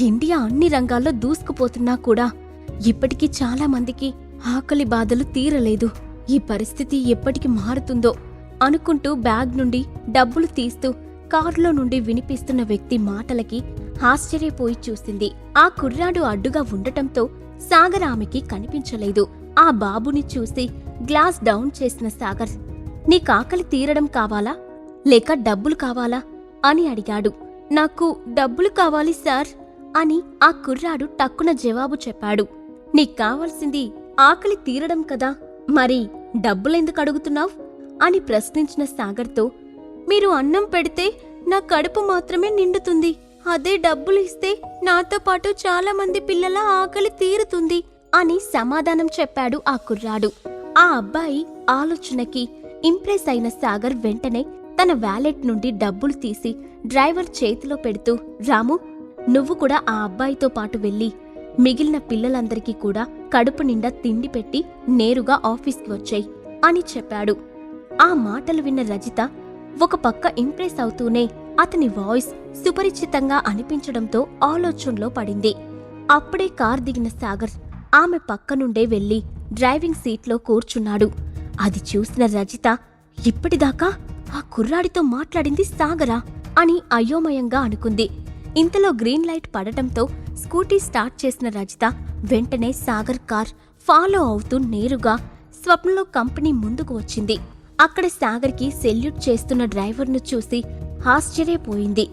India అన్ని రంగాల్లో దూసుకుపోతున్నా కూడా ఇప్పటికీ చాలా మందికి ఆకలి బాధలు తీరలేదు. ఈ పరిస్థితి ఎప్పటికి మారుతుందో అనుకుంటూ బ్యాగ్ నుండి డబ్బులు తీస్తూ కారులో నుండి వినిపిస్తున్న వ్యక్తి మాటలకి ఆశ్చర్యపోయి చూసింది. ఆ కుర్రాడు అడ్డుగా ఉండటంతో సాగర్ ఆమెకి కనిపించలేదు. ఆ బాబుని చూసి గ్లాస్ డౌన్ చేసిన సాగర్ నీకాకలి తీరడం కావాలా? లేక డబ్బులు కావాలా? అని అడిగాడు. నాకు డబ్బులు కావాలి సార్. అని ఆ కుర్రాడు టక్కున జవాబు చెప్పాడు. నీకు కావాల్సింది ఆకలి తీరడం కదా. మరి డబ్బులెందుకు అడుగుతున్నావ్? అని ప్రశ్నించిన సాగర్తో మీరు అన్నం పెడితే నా కడుపు మాత్రమే నిండుతుంది. అదే డబ్బులు ఇస్తే నాతో పాటు చాలా మంది పిల్లల ఆకలి తీరుతుంది అని సమాధానం చెప్పాడు ఆ కుర్రాడు. ఆ అబ్బాయి ఆలోచనకి ఇంప్రెస్ అయిన సాగర్ వెంటనే తన వ్యాలెట్ నుండి డబ్బులు తీసి డ్రైవర్ చేతిలో పెడుతూ రాము నువ్వు కూడా ఆ అబ్బాయితో పాటు వెళ్ళి మిగిలిన పిల్లలందరికీ కూడా కడుపు నిండా తిండి పెట్టి నేరుగా ఆఫీస్కి వచ్చాయి అని చెప్పాడు. ఆ మాటలు విన్న రజిత ఒక పక్క ఇంప్రెస్ అవుతూనే అతని వాయిస్ సుపరిచితంగా అనిపించడంతో ఆలోచనలో పడింది. అప్పుడే కార్ దిగిన సాగర్ ఆమె పక్క నుండే వెళ్ళి డ్రైవింగ్ సీట్లో కూర్చున్నాడు. అది చూసిన రజిత ఇప్పటిదాకా ఆ కుర్రాడితో మాట్లాడింది సాగరా? అని అయోమయంగా అనుకుంది. ఇంతలో గ్రీన్ లైట్ పడటంతో స్కూటీ స్టార్ట్ చేసిన రజిత వెంటనే సాగర్ కార్ ఫాలో అవుతూ నేరుగా స్వప్నలో కంపెనీ ముందుకు వచ్చింది. అక్కడ సాగర్కి సెల్యూట్ చేస్తున్న డ్రైవర్ను చూసి ఆశ్చర్యపోయింది.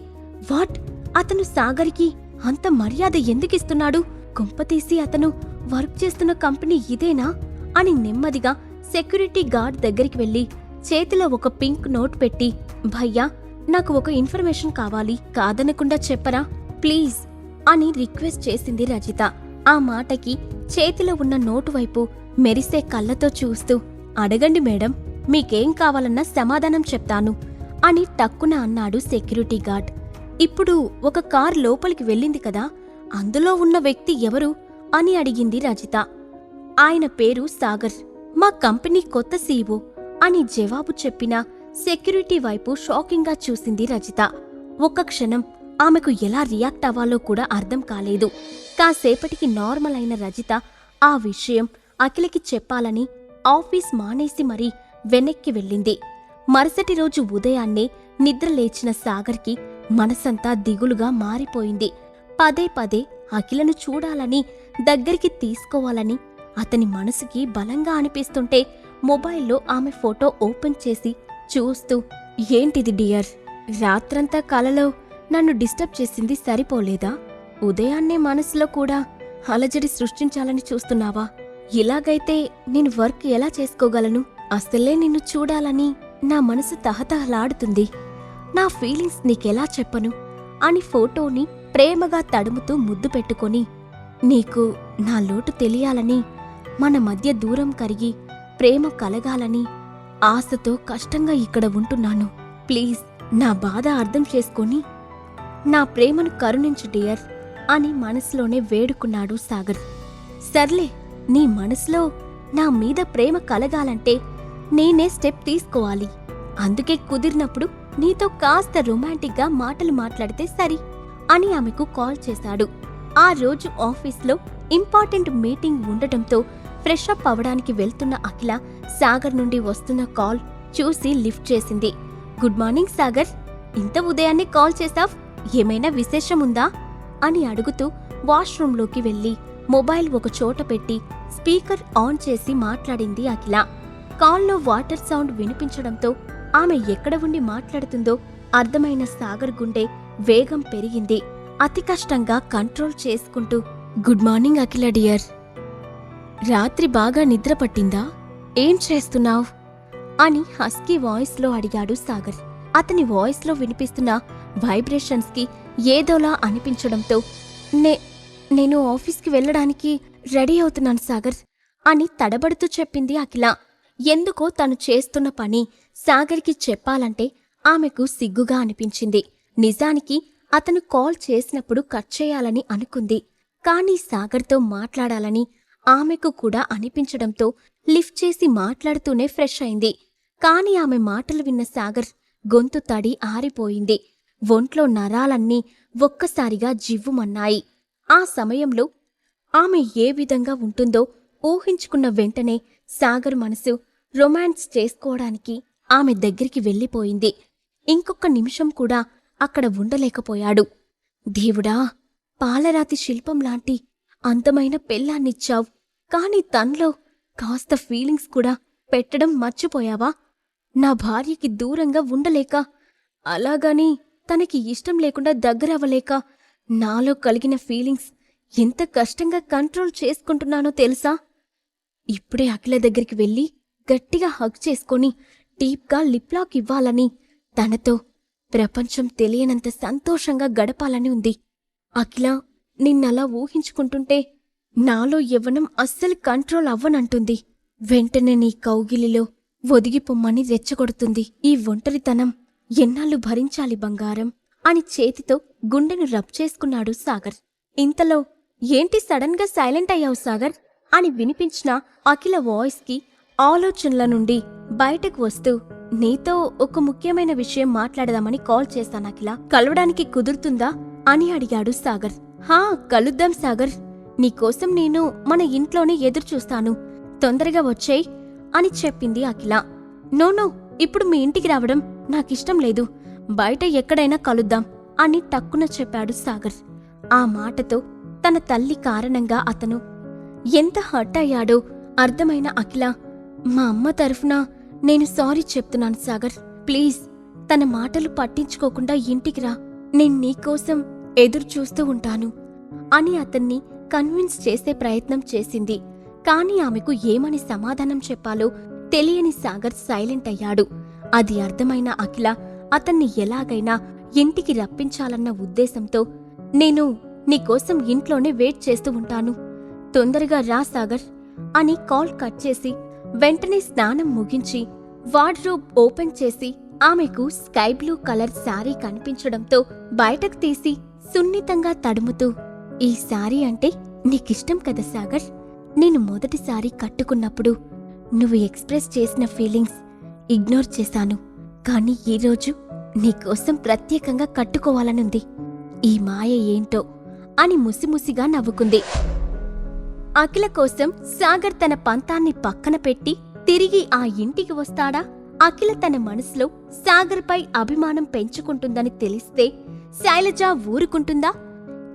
వాట్? అతను సాగర్కి అంత మర్యాద ఎందుకిస్తున్నాడు కుంపతీసి అతను వర్క్ చేస్తున్న కంపెనీ ఇదేనా? అని నెమ్మదిగా సెక్యూరిటీ గార్డ్ దగ్గరికి వెళ్ళి చేతిలో ఒక పింక్ నోట్ పెట్టి భయ్యా నాకు ఒక ఇన్ఫర్మేషన్ కావాలి కాదనకుండా చెప్పరా ప్లీజ్ అని రిక్వెస్ట్ చేసింది రజిత. ఆ మాటకి చేతిలో ఉన్న నోటు వైపు మెరిసే కళ్ళతో చూస్తూ అడగండి మేడం మీకేం కావాలన్నా సమాధానం చెప్తాను అని టక్కున అన్నాడు సెక్యూరిటీ గార్డ్. ఇప్పుడు ఒక కార్ లోపలికి వెళ్ళింది కదా అందులో ఉన్న వ్యక్తి ఎవరు? అని అడిగింది రజిత. ఆయన పేరు సాగర్ మా కంపెనీ కొత్త సీఓ అని జవాబు చెప్పిన సెక్యూరిటీ వైపు షాకింగ్గా చూసింది రజిత. ఒక్క క్షణం ఆమెకు ఎలా రియాక్ట్ అవ్వాలో కూడా అర్థం కాలేదు. కాసేపటికి నార్మల్ అయిన రజిత ఆ విషయం అఖిలకి చెప్పాలని ఆఫీస్ మానేసి మరీ వెనక్కి వెళ్ళింది. మరుసటి రోజు ఉదయాన్నే నిద్ర లేచిన సాగర్కి మనసంతా దిగులుగా మారిపోయింది. పదే పదే అఖిలను చూడాలని దగ్గరికి తీసుకోవాలని అతని మనసుకి బలంగా అనిపిస్తుంటే మొబైల్లో ఆమె ఫోటో ఓపెన్ చేసి చూస్తూ ఏంటిది డియర్? రాత్రంతా కలలో నన్ను డిస్టర్బ్ చేసింది సరిపోలేదా? ఉదయాన్నే మనసులో కూడా అలజడి సృష్టించాలని చూస్తున్నావా? ఇలాగైతే నేను వర్క్ ఎలా చేసుకోగలను? అసలే నిన్ను చూడాలని నా మనసు తహతహలాడుతుంది. నా ఫీలింగ్స్ నీకెలా చెప్పను? అని ఫోటోని ప్రేమగా తడుముతూ ముద్దు పెట్టుకొని నీకు నా లోటు తెలియాలని మన మధ్య దూరం కరిగి ప్రేమ కలగాలని ఆశతో కష్టంగా ఇక్కడ ఉంటున్నాను. ప్లీజ్ నా బాధ అర్థం చేసుకొని నా ప్రేమను కరుణించు డియర్ అని మనసులోనే వేడుకున్నాడు సాగర్. సర్లే నీ మనసులో నా మీద ప్రేమ కలగాలంటే నేనే స్టెప్ తీసుకోవాలి. అందుకే కుదిరినప్పుడు నీతో కాస్త రొమాంటిక్గా మాటలు మాట్లాడితే సరి అని ఆమెకు కాల్ చేశాడు. ఆ రోజు ఆఫీస్లో ఇంపార్టెంట్ మీటింగ్ ఉండటంతో ఫ్రెష్ అప్ అవడానికి వెళ్తున్న అఖిల సాగర్ నుండి వస్తున్న కాల్ చూసి లిఫ్ట్ చేసింది. Good morning Sagar. ఇంత ఉదయాన్నే కాల్ చేసావ్ ఏమైనా విశేషం ఉందా అని అడుగుతూ వాష్రూంలోకి వెళ్ళి మొబైల్ ఒక చోట పెట్టి స్పీకర్ ఆన్ చేసి మాట్లాడింది అఖిల. కాల్లో వాటర్ సౌండ్ వినిపించడంతో ఆమె ఎక్కడ ఉండి మాట్లాడుతుందో అర్థమైన సాగర్ గుండె వేగం పెరిగింది. అతి కష్టంగా కంట్రోల్ చేసుకుంటూ గుడ్ మార్నింగ్ అఖిల డియర్. రాత్రి బాగా నిద్ర పట్టిందా? ఏం చేస్తున్నావ్? అని హస్కీ వాయిస్లో అడిగాడు సాగర్. అతని వాయిస్లో వినిపిస్తున్న వైబ్రేషన్స్కి ఏదోలా అనిపించడంతో నే నేను ఆఫీస్కి వెళ్ళడానికి రెడీ అవుతున్నాను సాగర్ అని తడబడుతూ చెప్పింది అఖిల. ఎందుకో తను చేస్తున్న పని సాగర్కి చెప్పాలంటే ఆమెకు సిగ్గుగా అనిపించింది. నిజానికి అతను కాల్ చేసినప్పుడు కట్ చేయాలని అనుకుంది. కానీ సాగర్తో మాట్లాడాలని ఆమెకు కూడా అనిపించడంతో లిఫ్ట్ చేసి మాట్లాడుతూనే ఫ్రెష్ అయింది. కాని ఆమె మాటలు విన్న సాగర్ గొంతు తడి ఆరిపోయింది. ఒంట్లో నరాలన్నీ ఒక్కసారిగా జివ్వుమన్నాయి. ఆ సమయంలో ఆమె ఏ విధంగా ఉంటుందో ఊహించుకున్న వెంటనే సాగర్ మనసు రొమాన్స్ చేసుకోవడానికి ఆమె దగ్గరికి వెళ్ళిపోయింది. ఇంకొక నిమిషం కూడా అక్కడ ఉండలేకపోయాడు. దేవుడా పాలరాతి శిల్పం లాంటి అందమైన పెళ్ళాన్నిచ్చావు. కాని తనలో కాస్త ఫీలింగ్స్ కూడా పెట్టడం మర్చిపోయావా? నా భార్యకి దూరంగా ఉండలేక అలాగని తనకి ఇష్టం లేకుండా దగ్గరవ్వలేక నాలో కలిగిన ఫీలింగ్స్ ఎంత కష్టంగా కంట్రోల్ చేసుకుంటున్నానో తెలుసా? ఇప్పుడే అఖిల దగ్గరికి వెళ్ళి గట్టిగా హగ్ చేసుకొని టీప్గా లిప్లాక్ ఇవ్వాలని తనతో ప్రపంచం తెలియనంత సంతోషంగా గడపాలని ఉంది. అఖిల నిన్నలా ఊహించుకుంటుంటే నాలో యవ్వనం అస్సలు కంట్రోల్ అవ్వనంటుంది. వెంటనే నీ కౌగిలిలో ఒదిగిపొమ్మని రెచ్చగొడుతుంది. ఈ ఒంటరితనం ఎన్నాళ్ళు భరించాలి బంగారం? అని చేతితో గుండెను రబ్ చేసుకున్నాడు సాగర్. ఇంతలో ఏంటి సడన్గా సైలెంట్ అయ్యావు సాగర్? అని వినిపించిన అఖిల వాయిస్కి ఆలోచనల నుండి బయటకు వస్తూ నీతో ఒక ముఖ్యమైన విషయం మాట్లాడదామని కాల్ చేశాను అఖిల. కలవడానికి కుదురుతుందా? అని అడిగాడు సాగర్. హా కలుద్దాం సాగర్. నీకోసం నేను మన ఇంట్లోనే ఎదురు చూస్తాను తొందరగా వచ్చేయ్ అని చెప్పింది అఖిల. నోనో ఇప్పుడు మీ ఇంటికి రావడం నాకిష్టం లేదు. బయట ఎక్కడైనా కలుద్దాం అని టక్కున చెప్పాడు సాగర్. ఆ మాటతో తన తల్లి కారణంగా అతను ఎంత హర్ట్ అయ్యాడో అర్థమైన అఖిల. మా అమ్మ తరఫున నేను సారీ చెప్తున్నాను సాగర్. ప్లీజ్ తన మాటలు పట్టించుకోకుండా ఇంటికి రా. నేను నీకోసం ఎదురు చూస్తూ ఉంటాను అని అతన్ని కన్విన్స్ చేసే ప్రయత్నం చేసింది. కాని ఆమెకు ఏమని సమాధానం చెప్పాలో తెలియని సాగర్ సైలెంట్ అయ్యాడు. అది అర్థమైన అఖిల అతన్ని ఎలాగైనా ఇంటికి రప్పించాలన్న ఉద్దేశంతో నేను నీకోసం ఇంట్లోనే వెయిట్ చేస్తూ ఉంటాను. తొందరగా రా సాగర్ అని కాల్ కట్ చేసి వెంటనే స్నానం ముగించి వార్డ్రోబ్ ఓపెన్ చేసి ఆమెకు స్కై బ్లూ కలర్ శారీ కనిపించడంతో బయటకు తీసి సున్నితంగా తడుముతూ ఈ శారీ అంటే నీకిష్టం కదా సాగర్? నేను మొదటిసారి కట్టుకున్నప్పుడు నువ్వు ఎక్స్ప్రెస్ చేసిన ఫీలింగ్స్ ఇగ్నోర్ చేశాను. కానీ ఈరోజు నీకోసం ప్రత్యేకంగా కట్టుకోవాలనుంది. ఈ మాయ ఏంటో అని ముసిముసిగా నవ్వుకుంది. అఖిల కోసం సాగర్ తన పంతాన్ని పక్కన పెట్టి తిరిగి ఆ ఇంటికి వస్తాడా? అఖిల తన మనసులో సాగర్పై అభిమానం పెంచుకుంటుందని తెలిస్తే శైలజ ఊరుకుంటుందా?